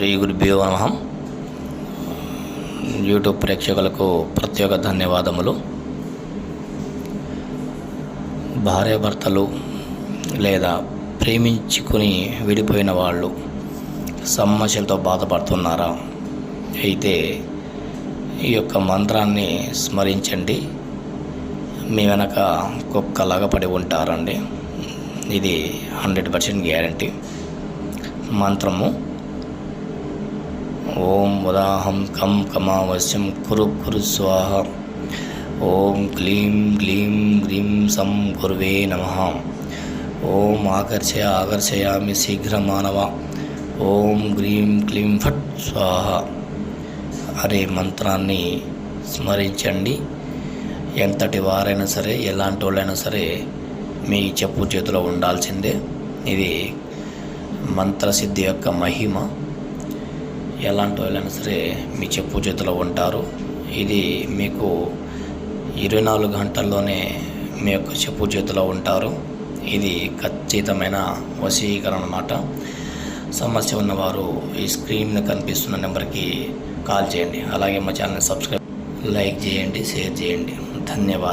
శ్రీ గురుభ్యో నమహం యూట్యూబ్ ప్రేక్షకులకు ప్రత్యేక ధన్యవాదములు. భార్యాభర్తలు లేదా ప్రేమించుకుని విడిపోయిన వాళ్ళు సమస్యలతో బాధపడుతున్నారా? అయితే ఈ యొక్క మంత్రాన్ని స్మరించండి. మీ వెనక కుక్కలాగా పడి ఉంటారండి. ఇది హండ్రెడ్ పర్సెంట్ గ్యారంటీ. మంత్రము ఓం ఉదాహం కం కమావశ్యం కురు కురు స్వాహ. ఓం క్లీం గ్లీం గ్రీం సం గురువే నమ. ఓం ఆకర్షయ ఆకర్షయామి శీఘ్ర మానవ. ఓం గ్రీం క్లీం ఫట్ స్వాహ. అనే మంత్రాన్ని స్మరించండి. ఎంతటి వారైనా సరే ఎలాంటి వాళ్ళైనా సరే మీ చెప్పు చేతిలో ఉండాల్సిందే. ఇది మంత్రసిద్ధి యొక్క మహిమ. ఎలాంటి వాళ్ళైనా సరే మీ చెప్పు చేతిలో ఉంటారు. ఇది మీకు ఇరవై నాలుగు గంటల్లోనే మీ యొక్క చెప్పు చేతిలో ఉంటారు. ఇది ఖచ్చితమైన వశీకరణ అన్నమాట. సమస్య ఉన్నవారు ఈ స్క్రీన్ కనిపిస్తున్న నెంబర్కి కాల్ చేయండి. అలాగే మా ఛానల్ సబ్స్క్రైబ్ లైక్ చేయండి షేర్ చేయండి. ధన్యవాదాలు.